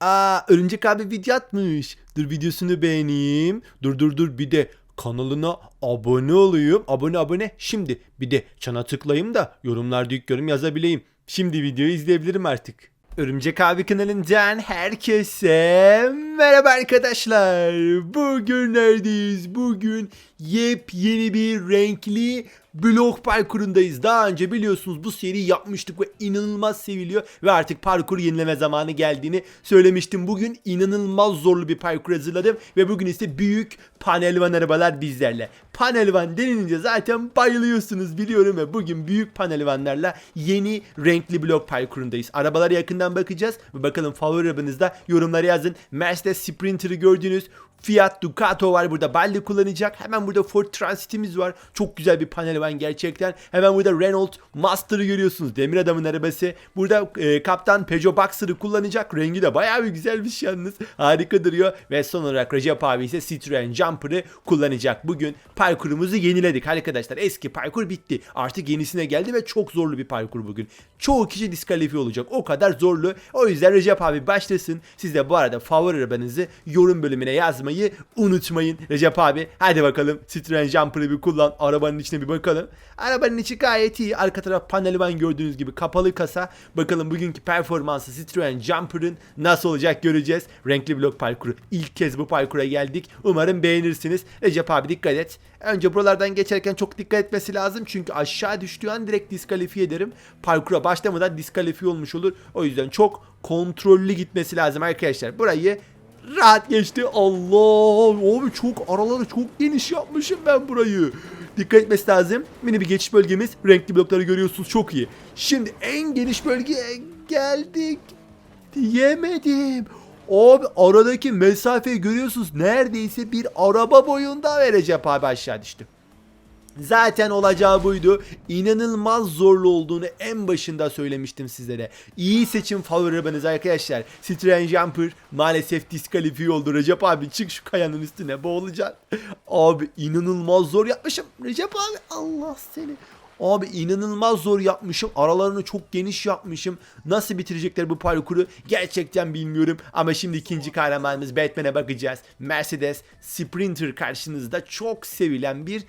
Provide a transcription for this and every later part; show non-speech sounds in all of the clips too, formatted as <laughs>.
Aa Örümcek abi video atmış. Dur videosunu beğeneyim. Dur dur dur bir de kanalına abone olayım. Abone abone. Şimdi bir de çana tıklayayım da yorumlarda ilk yorum yazabileyim. Şimdi videoyu izleyebilirim artık. Örümcek abi kanalından herkese merhaba arkadaşlar. Bugün neredeyiz? Bugün yepyeni bir renkli blok parkurundayız. Daha önce biliyorsunuz bu seriyi yapmıştık ve inanılmaz seviliyor ve artık parkur yenileme zamanı geldiğini söylemiştim. Bugün inanılmaz zorlu bir parkur hazırladım ve bugün ise büyük panelvan arabalar bizlerle. Panelvan denilince zaten bayılıyorsunuz biliyorum ve bugün büyük panelvanlarla yeni renkli blok parkurundayız. Arabalara yakından bakacağız ve bakalım favori arabanızda yorumlara yazın. Mercedes Sprinter'ı gördünüz. Fiat Ducato var burada Baldi kullanacak. Hemen burada Ford Transit'imiz var. Çok güzel bir panel var gerçekten. Hemen burada Renault Master'ı görüyorsunuz. Demir adamın arabası. Burada e, kaptan Peugeot Boxer'ı kullanacak. Rengi de bayağı bir güzelmiş yalnız. Harika duruyor. Ve son olarak Recep abi ise Citroen Jumper'ı kullanacak. Bugün parkurumuzu yeniledik arkadaşlar. Eski parkur bitti. Artık yenisine geldi ve çok zorlu bir parkur bugün. Çoğu kişi diskalifiye olacak. O kadar zorlu. O yüzden Recep abi başlasın. Siz de bu arada favori arabanızı yorum bölümüne yazmayı unutmayın. Recep abi hadi bakalım Citroen Jumper'ı bir kullan. Arabanın içine bir bakalım. Arabanın içi gayet iyi. Arka taraf paneli var gördüğünüz gibi kapalı kasa. Bakalım bugünkü performansı Citroen Jumper'ın nasıl olacak göreceğiz. Renkli blok parkuru. İlk kez bu parkura geldik. Umarım beğenirsiniz. Recep abi dikkat et. Önce buralardan geçerken çok dikkat etmesi lazım. Çünkü aşağı düştüğü an direkt diskalifiye ederim. Parkura başlamadan diskalifiye olmuş olur. O yüzden çok kontrollü gitmesi lazım arkadaşlar. Burayı rahat geçti. Allah abi çok araları çok geniş yapmışım ben burayı. Dikkat etmesi lazım. Mini bir geçiş bölgemiz. Renkli blokları görüyorsunuz çok iyi. Şimdi en geniş bölgeye geldik. Diyemedim. Abi aradaki mesafeyi görüyorsunuz. Neredeyse bir araba boyunda ve Recep abi aşağı düştü. Zaten olacağı buydu. İnanılmaz zorlu olduğunu en başında söylemiştim sizlere. İyi seçim favori arabanız arkadaşlar. Citroen Jumper maalesef diskalifiye oldu. Recep abi çık şu kayanın üstüne boğulacaksın. Abi inanılmaz zor yapmışım. Recep abi Allah seni. Abi inanılmaz zor yapmışım. Aralarını çok geniş yapmışım. Nasıl bitirecekler bu parkuru gerçekten bilmiyorum. Ama şimdi ikinci kahramanımız Batman'e bakacağız. Mercedes Sprinter karşınızda çok sevilen bir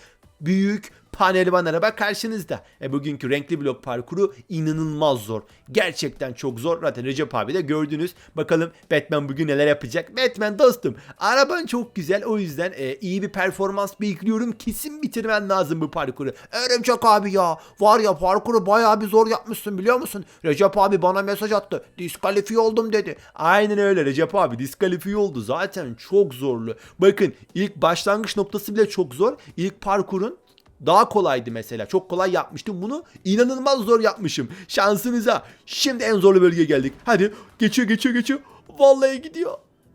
büyük panelvan araba karşınızda. E bugünkü renkli blok parkuru inanılmaz zor. Gerçekten çok zor. Zaten Recep abi de gördünüz. Bakalım Batman bugün neler yapacak. Batman dostum araban çok güzel. O yüzden e, iyi bir performans bekliyorum. Kesin bitirmen lazım bu parkuru. Örümcek abi ya. Var ya parkuru bayağı bir zor yapmışsın biliyor musun? Recep abi bana mesaj attı. Diskalifiye oldum dedi. Aynen öyle Recep abi diskalifiye oldu. Zaten çok zorlu. Bakın ilk başlangıç noktası bile çok zor. İlk parkurun daha kolaydı mesela. Çok kolay yapmıştım bunu. İnanılmaz zor yapmışım. Şansınıza. Şimdi en zorlu bölgeye geldik. Hadi geçiyor geçiyor geçiyor. Vallahi gidiyor.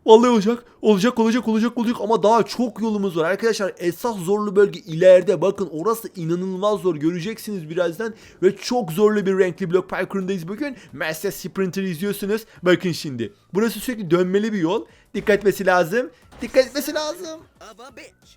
Vallahi olacak. Olacak olacak olacak olacak ama daha çok yolumuz var. Arkadaşlar esas zorlu bölge ileride. Bakın orası inanılmaz zor. Göreceksiniz birazdan. Ve çok zorlu bir renkli blok parkurundayız bugün. Mercedes Sprinter izliyorsunuz. Bakın şimdi. Burası sürekli dönmeli bir yol. Dikkat etmesi lazım. Dikkat etmesi lazım.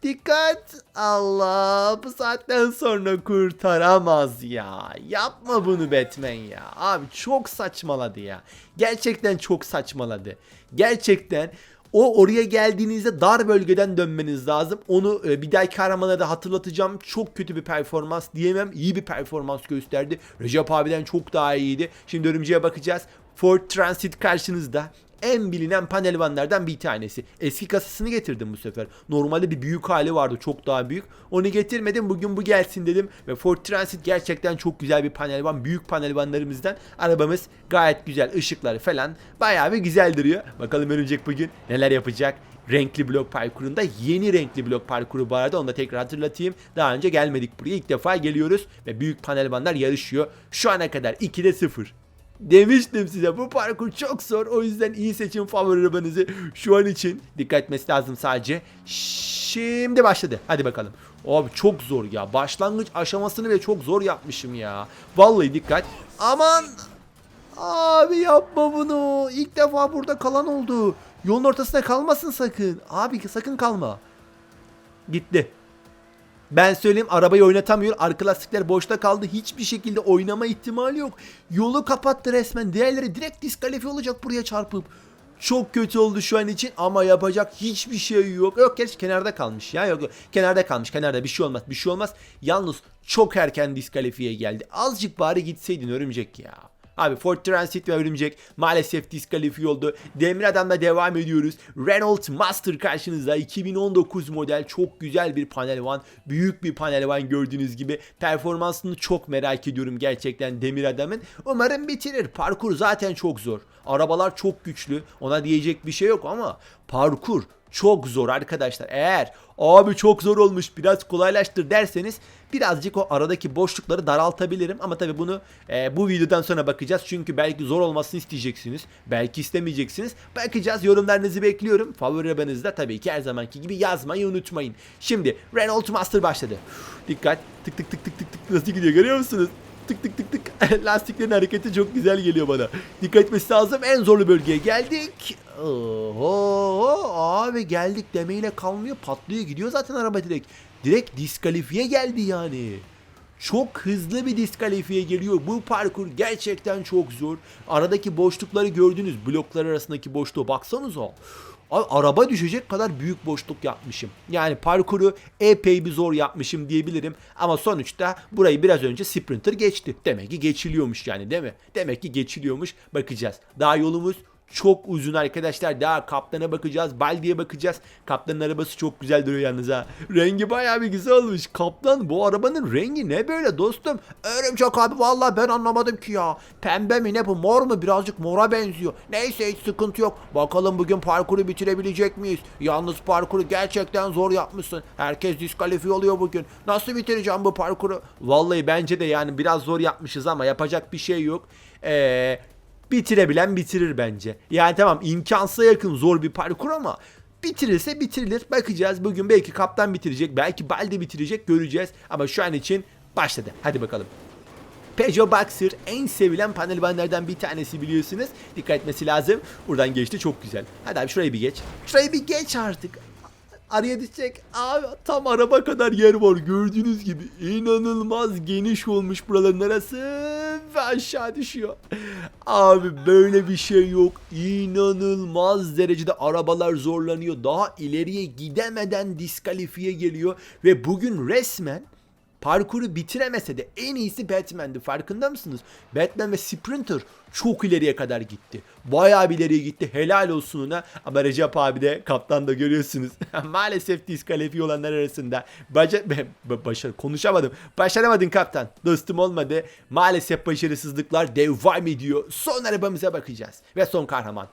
Dikkat! Allah bu saatten sonra kurtaramaz ya. Yapma bunu Batman ya. Abi çok saçmaladı ya. Gerçekten çok saçmaladı. Gerçekten o oraya geldiğinizde dar bölgeden dönmeniz lazım. Onu e, bir dahaki kahramana da hatırlatacağım. Çok kötü bir performans diyemem. İyi bir performans gösterdi. Recep abiden çok daha iyiydi. Şimdi örümceğe bakacağız. Ford Transit karşınızda en bilinen panelvanlardan bir tanesi. Eski kasasını getirdim bu sefer. Normalde bir büyük hali vardı çok daha büyük. Onu getirmedim bugün bu gelsin dedim. Ve Ford Transit gerçekten çok güzel bir panelvan. Büyük panelvanlarımızdan. Arabamız gayet güzel. ışıkları falan bayağı bir güzel duruyor. Bakalım örümcek bugün neler yapacak. Renkli blok parkurunda yeni renkli blok parkuru bu arada onu da tekrar hatırlatayım. Daha önce gelmedik buraya ilk defa geliyoruz ve büyük panelvanlar yarışıyor. Şu ana kadar 2'de 0. Demiştim size bu parkur çok zor. O yüzden iyi seçin favori arabanızı şu an için. Dikkat etmesi lazım sadece. Şimdi başladı. Hadi bakalım. Abi çok zor ya. Başlangıç aşamasını bile çok zor yapmışım ya. Vallahi dikkat. Aman. Abi yapma bunu. İlk defa burada kalan oldu. Yolun ortasına kalmasın sakın. Abi sakın kalma. Gitti. Ben söyleyeyim arabayı oynatamıyor. Arka lastikler boşta kaldı. Hiçbir şekilde oynama ihtimali yok. Yolu kapattı resmen. Diğerleri direkt diskalifiye olacak buraya çarpıp. Çok kötü oldu şu an için ama yapacak hiçbir şey yok. Yok gerçi kenarda kalmış ya. Yok yok. Kenarda kalmış. Kenarda bir şey olmaz. Bir şey olmaz. Yalnız çok erken diskalifiye geldi. Azıcık bari gitseydin örümcek ya. Abi Ford Transit ve Örümcek maalesef diskalifiye oldu. Demir Adam'la devam ediyoruz. Renault Master karşınızda 2019 model çok güzel bir panel van. Büyük bir panel van gördüğünüz gibi. Performansını çok merak ediyorum gerçekten Demir Adam'ın. Umarım bitirir. Parkur zaten çok zor. Arabalar çok güçlü. Ona diyecek bir şey yok ama parkur çok zor arkadaşlar. Eğer abi çok zor olmuş biraz kolaylaştır derseniz birazcık o aradaki boşlukları daraltabilirim. Ama tabii bunu e, bu videodan sonra bakacağız. Çünkü belki zor olmasını isteyeceksiniz. Belki istemeyeceksiniz. Bakacağız yorumlarınızı bekliyorum. Favori arabanızı da tabii ki her zamanki gibi yazmayı unutmayın. Şimdi Renault Master başladı. Dikkat tık tık tık tık tık tık nasıl gidiyor görüyor musunuz? Tık tık tık tık <laughs> lastiklerin hareketi çok güzel geliyor bana. Dikkat etmesi lazım. En zorlu bölgeye geldik. Oho abi geldik demeyle kalmıyor. Patlıyor gidiyor zaten araba direkt. Direkt diskalifiye geldi yani. Çok hızlı bir diskalifiye geliyor. Bu parkur gerçekten çok zor. Aradaki boşlukları gördünüz. Bloklar arasındaki boşluğa baksanıza. Abi araba düşecek kadar büyük boşluk yapmışım. Yani parkuru epey bir zor yapmışım diyebilirim. Ama sonuçta burayı biraz önce Sprinter geçti. Demek ki geçiliyormuş yani değil mi? Demek ki geçiliyormuş. Bakacağız. Daha yolumuz çok uzun arkadaşlar. Daha kaptana bakacağız. Baldi'ye bakacağız. Kaptanın arabası çok güzel duruyor yalnız ha. Rengi bayağı bir güzel olmuş. Kaptan bu arabanın rengi ne böyle dostum? Örümcek abi vallahi ben anlamadım ki ya. Pembe mi ne bu mor mu birazcık mora benziyor. Neyse hiç sıkıntı yok. Bakalım bugün parkuru bitirebilecek miyiz? Yalnız parkuru gerçekten zor yapmışsın. Herkes diskalifiye oluyor bugün. Nasıl bitireceğim bu parkuru? Vallahi bence de yani biraz zor yapmışız ama yapacak bir şey yok. Eee bitirebilen bitirir bence. Yani tamam imkansıza yakın zor bir parkur ama bitirirse bitirilir. Bakacağız bugün belki kaptan bitirecek belki Balde bitirecek göreceğiz. Ama şu an için başladı. Hadi bakalım. Peugeot Boxer en sevilen panel vanlardan bir tanesi biliyorsunuz. Dikkat etmesi lazım. Buradan geçti çok güzel. Hadi abi şurayı bir geç. Şurayı bir geç artık. Araya düşecek. Abi tam araba kadar yer var gördüğünüz gibi. inanılmaz geniş olmuş buraların arası ve aşağı düşüyor. Abi böyle bir şey yok. İnanılmaz derecede arabalar zorlanıyor. Daha ileriye gidemeden diskalifiye geliyor ve bugün resmen parkuru bitiremese de en iyisi Batman'di. Farkında mısınız? Batman ve Sprinter çok ileriye kadar gitti. Bayağı bir ileriye gitti. Helal olsun ona. Ama Recep abi de kaptan da görüyorsunuz. <laughs> Maalesef diskalifiye olanlar arasında. Baca <laughs> ba- başarı konuşamadım. Başaramadın kaptan. Dostum olmadı. Maalesef başarısızlıklar devam ediyor. Son arabamıza bakacağız. Ve son kahraman.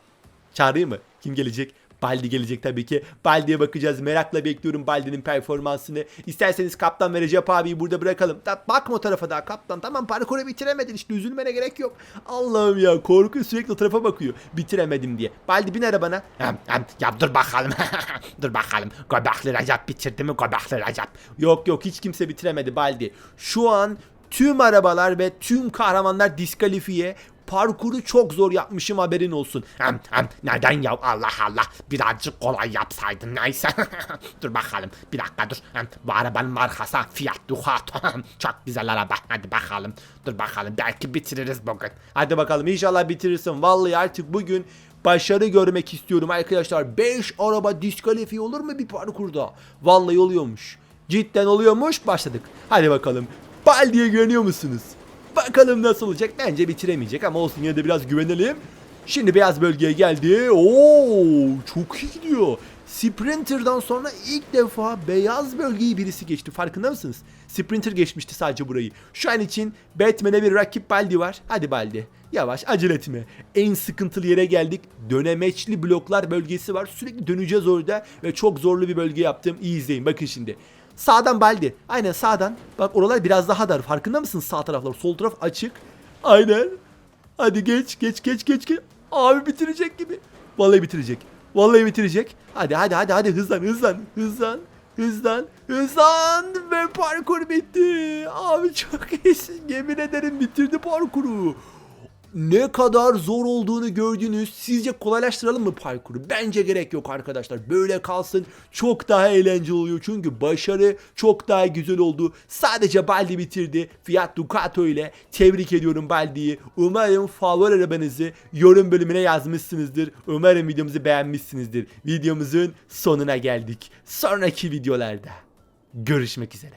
Çağırayım mı? Kim gelecek? Baldi gelecek tabii ki. Baldi'ye bakacağız. Merakla bekliyorum Baldi'nin performansını. İsterseniz kaptan ve Recep abiyi burada bırakalım. Da bakma o tarafa daha kaptan. Tamam parkuru bitiremedin işte üzülmene gerek yok. Allah'ım ya korku sürekli o tarafa bakıyor. Bitiremedim diye. Baldi bin arabana. Hem, hem, ya dur bakalım. <laughs> dur bakalım. Göbekli Recep bitirdi mi Göbekli Recep? Yok yok hiç kimse bitiremedi Baldi. Şu an tüm arabalar ve tüm kahramanlar diskalifiye. Parkuru çok zor yapmışım haberin olsun. Hem, hem, neden ya Allah Allah birazcık kolay yapsaydın neyse. <laughs> dur bakalım bir dakika dur. Hem, bu arabanın markası Fiat Ducato. <laughs> Çok güzel araba hadi bakalım. Dur bakalım belki bitiririz bugün. Hadi bakalım inşallah bitirirsin. Vallahi artık bugün başarı görmek istiyorum arkadaşlar. 5 araba diskalifiye olur mu bir parkurda? Vallahi oluyormuş. Cidden oluyormuş. Başladık. Hadi bakalım. Baldi'ye güveniyor musunuz? Bakalım nasıl olacak. Bence bitiremeyecek ama olsun yine de biraz güvenelim. Şimdi beyaz bölgeye geldi. Oo, çok iyi gidiyor. Sprinter'dan sonra ilk defa beyaz bölgeyi birisi geçti. Farkında mısınız? Sprinter geçmişti sadece burayı. Şu an için Batman'e bir rakip Baldi var. Hadi Baldi. Yavaş acele etme. En sıkıntılı yere geldik. Dönemeçli bloklar bölgesi var. Sürekli döneceğiz orada ve çok zorlu bir bölge yaptım. İyi izleyin bakın şimdi. Sağdan Baldi. Aynen sağdan. Bak oralar biraz daha dar. Farkında mısın sağ taraflar? Sol taraf açık. Aynen. Hadi geç geç geç geç geç. Abi bitirecek gibi. Vallahi bitirecek. Vallahi bitirecek. Hadi hadi hadi hadi hızlan hızlan hızlan. Hızlan hızlan ve parkur bitti. Abi çok iyisin yemin ederim bitirdi parkuru. Ne kadar zor olduğunu gördünüz. Sizce kolaylaştıralım mı parkuru? Bence gerek yok arkadaşlar. Böyle kalsın çok daha eğlenceli oluyor. Çünkü başarı çok daha güzel oldu. Sadece Baldi bitirdi. Fiat Ducato ile tebrik ediyorum Baldi'yi. Umarım favori arabanızı yorum bölümüne yazmışsınızdır. Umarım videomuzu beğenmişsinizdir. Videomuzun sonuna geldik. Sonraki videolarda görüşmek üzere.